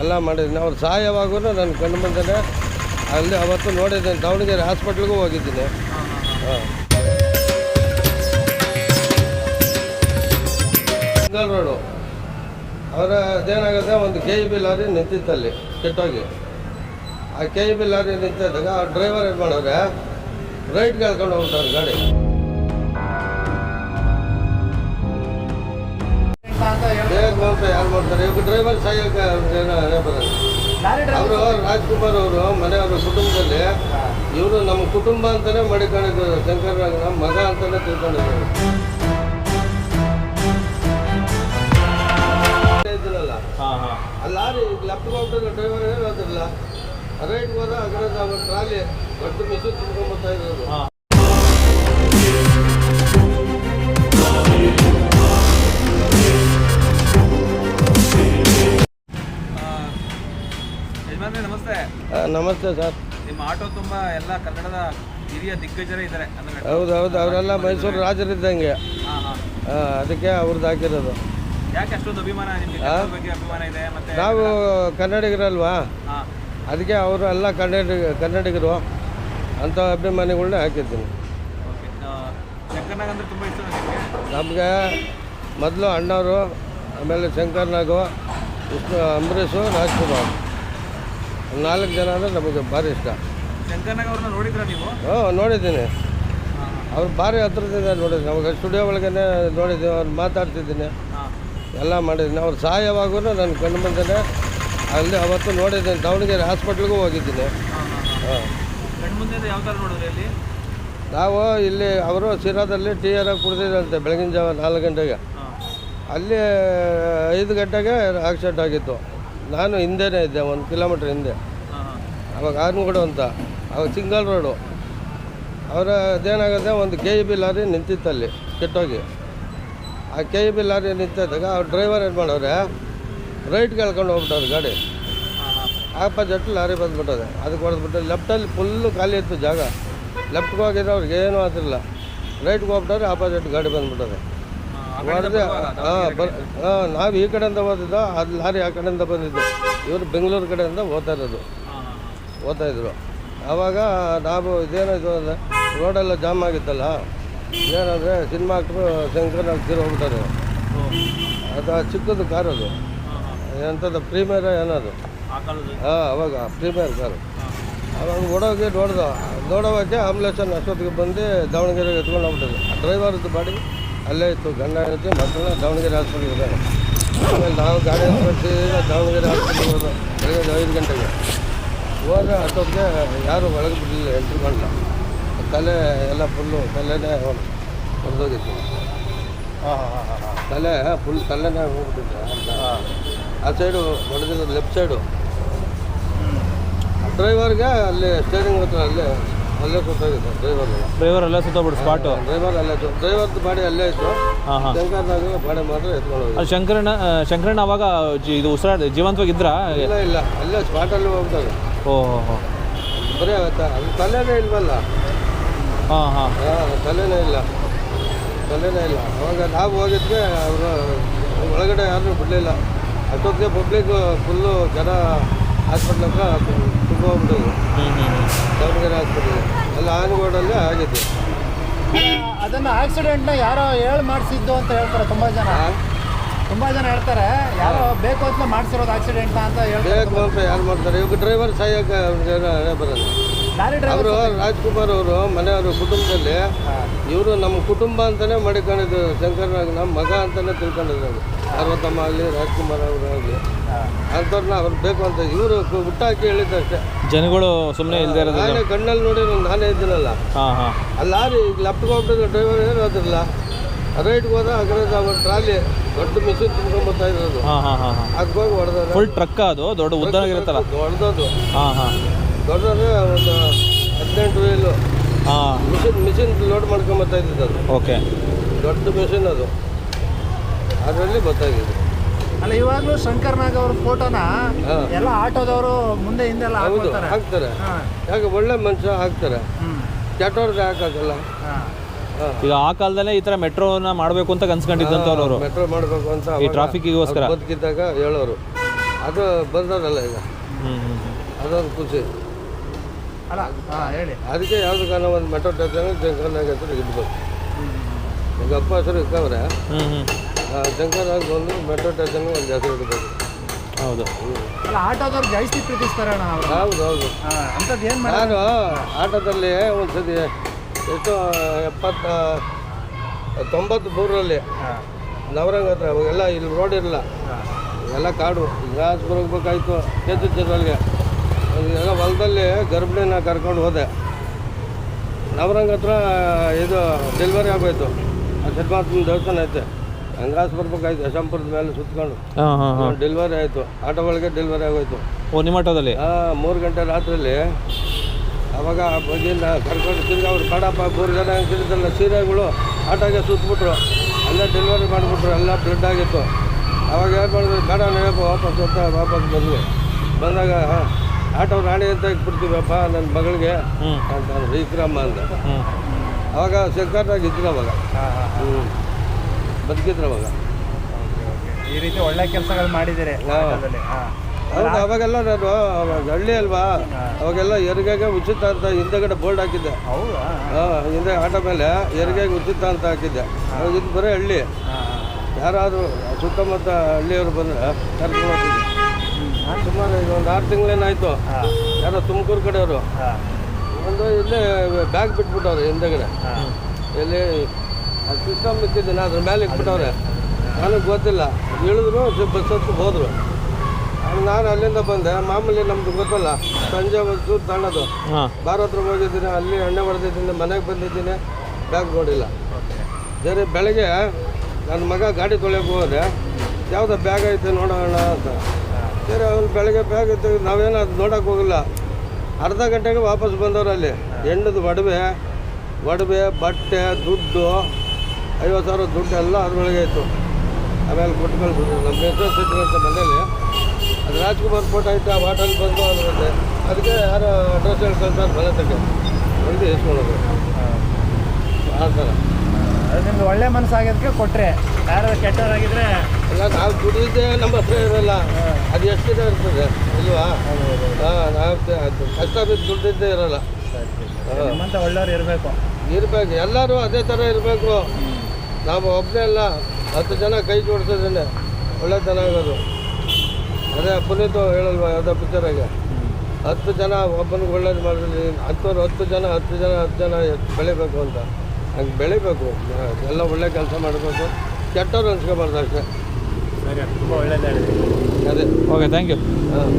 ಎಲ್ಲ ಮಾಡಿದ್ದೀನಿ. ಅವ್ರು ಸಹಾಯವಾಗೂ ನಾನು ಕಂಡು ಬಂದೇನೆ. ಅಲ್ಲಿ ಅವತ್ತು ನೋಡಿದ್ದೀನಿ ದಾವಣಗೆರೆ ಹಾಸ್ಪಿಟ್ಲಿಗೂ ಹೋಗಿದ್ದೀನಿ. ಹಾಂ ಸಿಂಗಲ್ ರೋಡು. ಅವರ ಅದೇನಾಗುತ್ತೆ ಒಂದು ಕೆ ಇ ಬಿ ಲಾರಿ ನಿಂತಿತ್ತಲ್ಲಿ ಕೆಟ್ಟೋಗಿ. ಆ ಕೆ ಇ ಬಿ ಲಾರಿ ನಿಂತಿದ್ದಾಗ ಆ ಡ್ರೈವರ್ ಏನು ಮಾಡೋರೆ ರೈಟ್ಗೆ ಎಳ್ಕೊಂಡು ಹೋಗ್ತಾರೆ ಗಾಡಿ. ಬೇಕು ಅಂತ ಯಾರು ಮಾಡ್ತಾರೆ? ಇವಾಗ ಡ್ರೈವರ್ ಹಣೆ ಬರೋದು? ಅವರು ರಾಜ್ಕುಮಾರ್ ಅವರು ಮನೆಯವರು ಕುಟುಂಬದಲ್ಲಿ ಇವರು ನಮ್ಮ ಕುಟುಂಬ ಅಂತಾನೆ ಮಡಿಕೊಂಡಿದ್ರು ಶಂಕರ್ ನಮ್ಮ ಮಗ ಅಂತಾನೆ ತಿಳ್ಕೊಂಡಿದ್ರು. ಇದ್ರಲ್ಲ? ಹಾಂ ಹಾಂ. ಆ ಲಾರಿ ಲೆಫ್ಟ್ ಹೋಗ್ತಾರೆ ಡ್ರೈವರ್ ಹೇಳೋದಿಲ್ಲ ರೈಟ್ ಹೋದ ಅದರ ಟ್ರಾಲಿ ದೊಡ್ಡ ಮಿಸ್ ತಿಳ್ಕೊಂಡ್ಬರ್ತಾ ಇರೋದು. ನಮಸ್ತೆ. ನಮಸ್ತೆ ಸರ್. ನಿಮ್ಮ ಆಟೋ ತುಂಬ ಎಲ್ಲ ಕನ್ನಡದ ಹಿರಿಯ ದಿಗ್ಗಜರೇ ಇದ್ದಾರೆ ಹೌದು ಹೌದು ಅವರೆಲ್ಲ ಮೈಸೂರು ರಾಜರಿದ್ದಂಗೆ ಇದ್ದಂಗೆ. ಹಾಂ ಆ, ಅದಕ್ಕೆ ಅವ್ರದ್ದು ಹಾಕಿರೋದು. ಯಾಕೆ ಅಷ್ಟೊಂದು ಅಭಿಮಾನ ನಿಮಗೆ? ಕನ್ನಡದ ಬಗ್ಗೆ ಅಭಿಮಾನ ಇದೆ ಮತ್ತೆ ನಾವು ಕನ್ನಡಿಗರಲ್ವಾ? ಅದಕ್ಕೆ ಅವರು ಎಲ್ಲ ಕನ್ನಡಿಗ ಕನ್ನಡಿಗರು ಅಂಥ ಅಭಿಮಾನಿಗಳನ್ನ ಹಾಕಿದ್ದೀನಿ. ನಮಗೆ? ಮೊದಲು ಅಣ್ಣವರು ಆಮೇಲೆ ಶಂಕರ್ನಾಗು ವಿಷ್ಣು ಅಂಬರೀಷು ರಾಜ್ಕುಮಾರ್. ನಾಲ್ಕು ಜನ ಅಂದರೆ ನಮಗೆ ಭಾರಿ ಇಷ್ಟ. ಶಂಕರ್ನಾಗ್ ಅವ್ರನ್ನ ನೋಡಿದ್ರ ನೀವು? ಹ್ಞೂ ನೋಡಿದ್ದೀನಿ. ಅವ್ರು ಭಾರಿ ಹತ್ರದಿಂದ ನೋಡಿದ್ದೀನಿ ಅವಾಗ ಸ್ಟುಡಿಯೋ ಒಳಗೇ ನೋಡಿದ್ದೀನಿ ಅವ್ರು ಮಾತಾಡ್ತಿದ್ದೀನಿ. ಎಲ್ಲ ಮಾಡಿದ್ದೀನಿ. ಅವ್ರು ಸಹಾಯವಾಗೂ ನನ್ನ ಕಣ್ಣು ಮುಂದೆ ಅಲ್ಲಿ ಅವತ್ತು ನೋಡಿದ್ದೀನಿ. ದಾವಣಗೆರೆ ಹಾಸ್ಪಿಟ್ಲಿಗೂ ಹೋಗಿದ್ದೀನಿ. ಹಾಂ ಹಾಂ ಹಾಂ. ಮುಂದೆ ಯಾವ ಥರ ನೋಡಿದ್ರಿ ಅಲ್ಲಿ? ನಾವು ಇಲ್ಲಿ ಅವರು ಶಿರಾದಲ್ಲಿ ಟೀ ಆರ ಕುಡ್ದಿದ್ರಂತೆ ಬೆಳಗಿನ ಜಾವ ನಾಲ್ಕು ಗಂಟೆಗೆ. ಅಲ್ಲಿ ಐದು ಗಂಟೆಗೆ ಆಕ್ಸಿಡೆಂಟ್ ಆಗಿತ್ತು. ನಾನು ಹಿಂದೆನೇ ಇದ್ದೆ ಒಂದು ಕಿಲೋಮೀಟ್ರ್ ಹಿಂದೆ. ಅವಾಗ ಆರ್ನಗೂಡು ಅಂತ ಅವಾಗ ಸಿಂಗಲ್ ರೋಡು. ಅವರ ಅದೇನಾಗುತ್ತೆ ಒಂದು ಕೆ ಇ ಬಿ ಲಾರಿ ನಿಂತಿತ್ತಲ್ಲಿ ಕೆಟ್ಟೋಗಿ. ಆ ಕೆ ಇ ಬಿ ಲಾರಿ ನಿಂತಿದ್ದಾಗ ಅವ್ರು ಡ್ರೈವರ್ ಏನು ಮಾಡೋರೆ ರೈಟ್ ಕೇಳ್ಕೊಂಡು ಹೋಗ್ಬಿಟ್ಟವ್ರು ಗಾಡಿ. ಆಪ ಜಟ್ಟು ಆಪೋಸಿಟ್ ಲಾರಿ ಬಂದ್ಬಿಟ್ಟದೆ ಅದಕ್ಕೆ ಹೊಡೆದ್ಬಿಟ್ಟು ಲೆಫ್ಟಲ್ಲಿ ಫುಲ್ಲು ಖಾಲಿ ಇತ್ತು ಜಾಗ. ಲೆಫ್ಟ್ಗೆ ಹೋಗಿದ್ರೆ ಅವ್ರಿಗೆ ಏನೂ ಆಗ್ತಿರಲಿಲ್ಲ ರೈಟ್ಗೆ ಹೋಗ್ಬಿಟ್ಟವ್ರೆ ಆಪೋಸಿಟ್ ಗಾಡಿ ಬಂದ್ಬಿಟ್ಟದೆ ಹೊಡೆದು ಹಾಂ ನಾವು ಈ ಕಡೆಯಿಂದ ಓದಿದ್ದು ಅದು ಲಾರಿ ಆ ಕಡೆಯಿಂದ ಬಂದಿದ್ದು. ಇವರು ಬೆಂಗಳೂರು ಕಡೆಯಿಂದ ಓದ್ತಾ ಇರೋದು. ಓದ್ತಾ ಇದ್ರು. ಆವಾಗ ನಾವು ಇದೇನಾಯ್ತು ಅಂದರೆ ರೋಡೆಲ್ಲ ಜಾಮ್ ಆಗಿತ್ತಲ್ಲ? ಏನಂದರೆ ಸಿನಿಮಾ ಆಕ್ಟ್ರು ಶಂಕರ್ ತೀರ್ ಹೋಗ್ಬಿಟ್ಟಾರೆ. ಓ ಅದು ಚಿಕ್ಕದು ಕಾರ್ ಅದು. ಎಂಥದ್ದು ಪ್ರೀಮಿಯರ್ ಏನದು? ಹಾಂ ಅವಾಗ ಪ್ರೀಮಿಯರ್ ಕಾರು. ಅವಾಗ ಓಡೋಗಿ ನೋಡ್ದು ನೋಡೋವಾಗೆ ಆಂಬುಲೆನ್ಸನ್ನು ಅಷ್ಟೊತ್ತಿಗೆ ಬಂದು ದಾವಣಗೆರೆಗೆ ಎತ್ಕೊಂಡು ಹೋಗ್ಬಿಟ್ಟಿದ್ದೆ. ಡ್ರೈವರ್ದು ಬಾಡಿ ಅಲ್ಲೇ ಇತ್ತು ಗಂಡ ಹೆಂಡತಿ ಮಕ್ಕಳನ್ನ ದಾವಣಗೆರೆ ಹಾಸ್ಪಿಟ್ಲಿಗೆ ಇದ್ದಾರೆ ಆಮೇಲೆ ನಾವು ಗಾಡಿ ಹಾಸ್ಪಿಟ್ಲಿಂದ ದಾವಣಗೆರೆ ಹಾಸ್ಪಿಟ್ಲಿಗೆ ಹೋದ ಬೆಳಗ್ಗೆ ಐದು ಗಂಟೆಗೆ. ಹೋದ್ರೆ ಅಷ್ಟೊತ್ತಿಗೆ ಯಾರು ಒಳಗೆ ಬಿಡಲಿಲ್ಲ ಎಂಟ್ರಿ ಮಾಡಲ್ಲ ತಲೆ ಎಲ್ಲ ಫುಲ್ಲು ತಲೆನೇ ಹೊಡೆದೋಗಿತ್ತು ಹಾಂ ಹಾಂ ಹಾಂ ಹಾಂ. ತಲೆ ಫುಲ್ ತಲೆನೇ ಹೋಗ್ಬಿಟ್ಟಿತ್ತು ಆ ಸೈಡು ಹೊಡೆದಿರೋದು ಲೆಫ್ಟ್ ಸೈಡು. ಡ್ರೈವರ್ಗೆ ಅಲ್ಲಿ ಸ್ಟೇರಿಂಗ್ ಹತ್ರ ಅಲ್ಲೇ ಅಲ್ಲೇ ಕೂತಾಗಿತ್ತು ಡ್ರೈವರ್ ಡ್ರೈವರ್ ಎಲ್ಲ ಸುತ್ತಬಿಟ್ಟು ಸ್ಪಾಟು ಡ್ರೈವರ್ ಅಲ್ಲೇ ಇತ್ತು ಡ್ರೈವರ್ದು ಬಾಡಿ ಅಲ್ಲೇ ಇತ್ತು ಹಾಂ ಹಾಂ. ಶಂಕರ್ನಾಗ ಬಾಡಿ ಮಾತ್ರ ಎತ್ಕೊಂಡು ಅದು ಶಂಕರಣ್ಣ ಆ, ಶಂಕರಣ್ಣ ಅವಾಗ ಜಿ- ಇದು ಉಸಿರಾಡ ಜೀವಂತವಾಗಿದ್ರಾ ಇಲ್ಲ ಇಲ್ಲ ಅಲ್ಲೇ ಸ್ಪಾಟಲ್ಲಿ ಹೋಗ್ತಾರೆ. ಓ ಹೋ ಬರೀ ತ- ಅದು ತಲೆನೇ ಇಲ್ವಲ್ಲ? ಹಾಂ ಹಾಂ. ಹಾಂ ತಲೆನೇ ಇಲ್ಲ. ತಲೆನೇ ಇಲ್ಲ. ಅವಾಗ ನಾವು ಹೋಗಿದ್ವಿ ಅವರು ಒಳಗಡೆ ಯಾರನ್ನೂ ಬಿಡಲಿಲ್ಲ. ಅಷ್ಟೊತ್ತಿಗೆ ಪಬ್ಲಿಕ್ ಫುಲ್ಲು ಜನ ಹಾಸ್ಪಿಟ್ಲ್ ಹತ್ರ ತುಂಬ ಹೋಗ್ಬಿಟ್ಟೋದು ಹ್ಞೂ ಹ್ಞೂ ದಾವಣಗೆರೆ ಹಾಸ್ಪಿಟ್ಲ್. ಅಲ್ಲಿ ಆನಗೋಡಲ್ಲೇ ಆಗಿದ್ದು ಅದನ್ನು ಆಕ್ಸಿಡೆಂಟ್ನ ಯಾರೋ ಹೇಳಿ ಮಾಡಿಸಿದ್ದು ಅಂತ ಹೇಳ್ತಾರೆ ತುಂಬ ಜನ. ತುಂಬ ಜನ ಹೇಳ್ತಾರೆ ಯಾರೋ ಬೇಕು ಅಂತ ಮಾಡಿಸಿರೋದು ಆಕ್ಸಿಡೆಂಟ್ನ ಅಂತ ಹೇಳ್ತಾರೆ ಬೇಕು ಅಂತ ಯಾರು ಮಾಡ್ತಾರೆ? ಇವಾಗ ಡ್ರೈವರ್ ಸಾಯಕ್ಕೆ ಅವ್ರಿಗೆ ಬರಲ್ಲ ಲಾರಿ ಡ್ರೈವರ್ ಅವರು ರಾಜ್ಕುಮಾರ್ ಅವರು ಮನೆಯವರು ಕುಟುಂಬದಲ್ಲಿ ಇವರು ನಮ್ಮ ಕುಟುಂಬ ಅಂತಲೇ ಮಾಡಿಕೊಂಡಿದ್ದು ಶಂಕರನಾಗ್ ನಮ್ಮ ಮಗ ಅಂತಲೇ ತಿಳ್ಕೊಂಡಿದ್ರು ಪಾರ್ವತಮ್ಮ ಆಗಲಿ ರಾಜ್ಕುಮಾರ್ ಅವರು ಆಗಲಿ ಅಂಥವ್ರನ್ನ ಅವ್ರು ಬೇಕು ಅಂತ ಇವರು ಹುಟ್ಟಾಕಿ ಹೇಳಿದ್ದಷ್ಟೇ. ಜನಗಳು ಸುಮ್ಮನೆ ಇಲ್ಲದೆ ಇರೋದು ನಾನೇ ಕಣ್ಣಲ್ಲಿ ನೋಡಿ ನಾನೇ ಇದ್ದೀನಲ್ಲ ಹಾಂ ಹಾಂ. ಆ ಲಾರಿ ಲೆಫ್ಟ್ಗೆ ಹೋಗ್ಬಿಟ್ಟಿದ್ದು ಡ್ರೈವರ್ ಏನು ಅದಿರಲ್ಲ ರೈಟ್ಗೆ ಹೋದ ಅಗ್ರ ಅವ್ರ ಟ್ರಾಲಿ ದೊಡ್ಡ ಮಿಷಿನ್ ತುಂಬ್ಕೊಂಬರ್ತಾ ಇರೋದು. ಹಾಂ ಹಾಂ ಹಾಂ ಅದಕ್ಕೆ ಹೋಗಿ ಹೊಡೆದ ಫುಲ್ ಟ್ರಕ್ ಅದು ದೊಡ್ಡ ಉದ್ದವಾಗಿರುತ್ತಲ್ಲ ಹೊಡೆದದ್ದು ಹಾಂ ಹಾಂ. ದೊಡ್ಡದು ಒಂದು ಹದಿನೆಂಟು ವೀಲು ಹಾಂ. ಮಿಷಿನ್ ಮಿಷಿನ್ ಲೋಡ್ ಮಾಡ್ಕೊಂಬರ್ತಾ ಇದ್ದಿದ್ದು ಅದು. ಓಕೆ ದೊಡ್ಡ ಮಿಷಿನ್ ಅದು. ಅದರಲ್ಲಿ ಗೊತ್ತಾಗಿದೆ. ಅಲ್ಲ ಇವಾಗಲೂ ಶಂಕರ್ ನಾಗ್ ಅವ್ರ ಫೋಟೋನ ಎಲ್ಲ ಆಟೋದವರು ಮುಂದೆ ಹಿಂದೆ ಎಲ್ಲ ಹೌದು ಹಾಕ್ತಾರೆ. ಹಾ. ಯಾಕೆ ಒಳ್ಳೆ ಮನುಷ್ಯ ಹಾಕ್ತಾರೆ? ಕೆಟ್ಟವ್ರದ್ದು ಹಾಕಲ್ಲ ಈಗ ಆ ಕಾಲದಲ್ಲೇ ಈ ತರ ಮೆಟ್ರೋನ ಮಾಡಬೇಕು ಅಂತ ಕನ್ಸ್ಕೊಂಡಿದ್ದಂತವ್ರು ಅವರು. ಮೆಟ್ರೋ ಮಾಡಬೇಕು ಅಂತ ಈ ಟ್ರಾಫಿಕ್ಕಿಗೋಸ್ಕರ ಬದುಕಿದ್ದಾಗ ಹೇಳೋರು. ಅದು ಬಂದದಲ್ಲ ಈಗ. ಹ್ಞೂ ಹ್ಞೂ ಅದೊಂದು ಖುಷಿ. ಅಲ್ಲ ಹಾಂ ಹೇಳಿ. ಅದಕ್ಕೆ ಯಾವ್ದು ಕಾರಣ ಒಂದು ಮೆಟ್ರೋ ಟೆಸ್ಟ್ ಜಂಕರ್ನಾಗ ಹೆಸರು ಇಡ್ಬೇಕು. ಈಗ ಅಪ್ಪ ಹೆಸರು ಇಕ್ಕವ್ರೆ. ಹ್ಞೂ ಆಗಿ ಬಂದು ಮೆಟ್ರೋ ಸ್ಟೇಷನ್ಗೆ ಒಂದು ಹೆಸರು ಇಡಬೇಕು. ಹೌದು. ಅಲ್ಲ ಆಟೋದವ್ರು ಜಾಸ್ತಿ ಪ್ರೀತಿಸ್ತಾರೆ ಅಣ್ಣ ಅವರು. ಹೌದು ಹೌದು. ಹಾಂ ಅಂಥದ್ದು ಏನು ಮಾಡಿ ನಾನು ಆಟೋದಲ್ಲಿ ಒಂದು ಸತಿ ಎಷ್ಟು ಎಪ್ಪತ್ತ ತೊಂಬತ್ತು ಮೂರರಲ್ಲಿ ಹಾಂ. ನವರಂಗ ಹತ್ರ ಎಲ್ಲ ಇಲ್ಲಿ ರೋಡ್ ಇರಲ್ಲ. ಹಾಂ. ಎಲ್ಲ ಕಾಡು ಗ್ಯಾಸ್ ಹೋಗ್ಬೇಕಾಯ್ತು ಕೇತು ಚಿತ್ರಲ್ಗೆ ಎಲ್ಲ ಹೊಲದಲ್ಲಿ ಗರ್ಭಿಣಿನ ಕರ್ಕೊಂಡು ಹೋದೆ. ನವರಂಗ ಹತ್ರ ಇದು ಡೆಲಿವರಿ ಆಗೋಯ್ತು. ಆ ಸಿದ್ಧಾರ್ಥನ ದೇವಸ್ಥಾನ ಐತೆ. ಹಂಗಾಸ್ ಬರ್ಬೇಕಾಯ್ತು ಯಶಂಪುರದ ಮೇಲೆ ಸುತ್ಕೊಂಡು. ಹಾಂ ಹಾಂ ಹಾಂ. ಡೆಲಿವರಿ ಆಯಿತು. ಆಟೋ ಒಳಗೆ ಡೆಲಿವರಿ ಆಗೋಯ್ತು. ಓ ನಿಮ್ಮ ಆಟೋದಲ್ಲಿ? ಹಾಂ ಮೂರು ಗಂಟೆ ರಾತ್ರಿಯಲ್ಲಿ ಅವಾಗ ಬಗ್ಗೆಯಿಂದ ಕರ್ಕೊಂಡು ತಿರ್ಗಿ ಅವ್ರು ಕಡಪ್ಪ ಮೂರು ಜನ ಸಿಡಿದಲ್ಲ ಸೀರೆಗಳು ಆಟೋಗೆ ಸುತ್ತಬಿಟ್ರು ಅಲ್ಲ ಡೆಲಿವರಿ ಮಾಡಿಬಿಟ್ರು ಎಲ್ಲ ಬ್ಲಡ್ ಆಗಿತ್ತು. ಅವಾಗ ಏನು ಮಾಡಿದ್ರು ಬೇಡ ನೆನಪು ವಾಪಸ್ ಅಂತ ವಾಪಸ್ ಬಂದ್ವಿ. ಬಂದಾಗ ಹಾಂ ಆಟೋ ರಾಣಿ ಅಂತ ಇಟ್ಬಿಡ್ತೀವಪ್ಪ ನನ್ನ ಮಗಳಿಗೆ ಅಂತ ವಿಕ್ರಮ ಅಂತ. ಅವಾಗ ಸರ್ಕಾರದಾಗ ಇದ್ರು ಅವಾಗ. ಹಾಂ ಹಾಂ ಹ್ಞೂ ಬದುಕಿದ್ರು ಅವಾಗ. ಈ ರೀತಿ ಒಳ್ಳೆ ಕೆಲಸಗಳು ಮಾಡಿದ್ದೀರಿ. ಹೌದು ಅವಾಗೆಲ್ಲ ನಾನು ಹಳ್ಳಿ ಅಲ್ವಾ? ಅವಾಗೆಲ್ಲ ಎರಿಗೆಗೆ ಉಚಿತ ಅಂತ ಹಿಂದೆಗಡೆ ಬೋರ್ಡ್ ಹಾಕಿದ್ದೆ. ಹೌದಾ? ಹಿಂದೆ ಆಟೋ ಮೇಲೆ ಎರಿಗೆಗೆ ಉಚಿತ ಅಂತ ಹಾಕಿದ್ದೆ. ಅವಾಗ ಇದು ಬರೀ ಹಳ್ಳಿ. ಯಾರಾದರೂ ಸುತ್ತಮುತ್ತ ಹಳ್ಳಿಯವರು ಬಂದರೆ ಕರ್ಕೊಂಡು ಹೋಗ್ತಿದ್ದೆ. ಸುಮಾರು ಈಗ ಒಂದು ಆರು ತಿಂಗಳೇನಾಯಿತು. ಯಾರೋ ತುಮಕೂರು ಕಡೆಯವರು. ಒಂದು ಇಲ್ಲೇ ಬ್ಯಾಗ್ ಬಿಟ್ಬಿಟ್ಟವ್ರು ಹಿಂದೆಗಡೆ. ಹಾಂ. ಎಲ್ಲಿ ಅದು ಸಿಸ್ಟಮ್ ನಾನು ಅದ್ರ ಮೇಲೆ ಇಟ್ಬಿಟ್ಟವ್ರೆ. ನನಗೆ ಗೊತ್ತಿಲ್ಲ. ಇಳಿದ್ರು ಬಸ್ ಹತ್ತು ಹೋದರು. ನಾನು ಅಲ್ಲಿಂದ ಬಂದೆ. ಮಾಮೂಲಿ ನಮ್ದು ಗೊತ್ತಲ್ಲ ಸಂಜೆ ಒಂದು ತಣ್ಣದು. ಬಾರ ಹತ್ರ ಹೋಗಿದ್ದೀನಿ ಅಲ್ಲಿ ಎಣ್ಣೆ ಹೊಡೆದಿದ್ದೀನಿ ಮನೆಗೆ ಬಂದಿದ್ದೀನಿ ಬ್ಯಾಗ್ ನೋಡಿಲ್ಲ. ಬೇರೆ ಬೆಳಗ್ಗೆ ನನ್ನ ಮಗ ಗಾಡಿ ತೊಳೆಯೋಕೆ ಹೋದೆ. ಯಾವುದೋ ಬ್ಯಾಗ್ ಐತೆ ನೋಡೋಣ ಅಂತ. ಸರಿ ಅವ್ನು ಬೆಳಗ್ಗೆ ಬ್ಯಾಗ್ ಇತ್ತು ನಾವೇನು ಅದು ನೋಡೋಕೆ ಹೋಗಿಲ್ಲ. ಅರ್ಧ ಗಂಟೆಗೆ ವಾಪಸ್ ಬಂದವ್ರು ಅಲ್ಲಿ. ಹೆಣ್ಣದು ಒಡವೆ ಒಡವೆ ಬಟ್ಟೆ ದುಡ್ಡು ಐವತ್ತು ಸಾವಿರ ದುಡ್ಡು ಎಲ್ಲ ಅದರೊಳಗೆ ಇತ್ತು ಆಮೇಲೆ ಕೊಟ್ಟು ಕಳಿಸಿದ್ರು ನಮ್ಮ ಸಿಟಿ ಅಂತ ಮನೇಲಿ ಅದು ರಾಜ್ಕುಮಾರ್ ಫೋಟೋ ಆಯಿತು ಆ ವಾಟಲ್ಲಿ ಬಂದು ಅನ್ನುತ್ತೆ ಅದಕ್ಕೆ ಯಾರು ಅಡ್ರೆಸ್ ಹೇಳ್ಕೊಳ್ತಾರೆ ಮನೆ ತಕ್ಕೆ ಒಂದು ಇಸ್ಕೊಳ್ಳೋದು ಆ ಥರ. ನಿಮ್ದು ಒಳ್ಳೆ ಮನಸ್ಸಾಗಿದ್ದಕ್ಕೆ ಕೊಟ್ಟರೆ ಯಾರು ಕೆಟ್ಟವರಾಗಿದ್ದರೆ ಇಲ್ಲ ನಾವು ದುಡಿದಿದ್ದೆ ನಮ್ಮ ಹತ್ರ ಇರೋಲ್ಲ. ಅದು ಎಷ್ಟು ದಿನ ಇರ್ತದೆ ಇಲ್ವಾ ಹಾಂ ನಾವು ಕಷ್ಟ ಬಿದ್ದು ದುಡ್ಡಿದ್ದೇ ಇರೋಲ್ಲ. ನಿಮ್ಮಂತ ಒಳ್ಳೆಯವ್ರು ಇರಬೇಕು. ಇರಬೇಕು. ಎಲ್ಲರೂ ಅದೇ ಥರ ಇರಬೇಕು. ನಾವು ಒಬ್ಬನೇ ಅಲ್ಲ ಹತ್ತು ಜನ ಕೈ ಜೋಡಿಸಿದ್ದೇನೆ ಒಳ್ಳೆತನ ಆಗೋದು. ಅದೇ ಪುನೀತ್ ಹೇಳಲ್ವ ಯಾವುದೋ ಪಿಕ್ಚರಾಗೆ ಹತ್ತು ಜನ ಒಬ್ಬನಿಗೆ ಒಳ್ಳೇದು ಮಾಡಿದ್ರೆ ಹತ್ತು ಹತ್ತು ಜನ ಹತ್ತು ಜನ ಹತ್ತು ಜನ ಬೆಳಿಬೇಕು ಅಂತ. ಹಂಗೆ ಬೆಳಿಬೇಕು. ಎಲ್ಲ ಒಳ್ಳೆ ಕೆಲಸ ಮಾಡಬೇಕು. ಕೆಟ್ಟವ್ರು ಅನ್ಸ್ಕೊಬಾರ್ದು ಅಷ್ಟೇ. ಸರಿ ತುಂಬ ಒಳ್ಳೇದು ಅದೇ. ಓಕೆ ಥ್ಯಾಂಕ್ ಯು ಹಾಂ.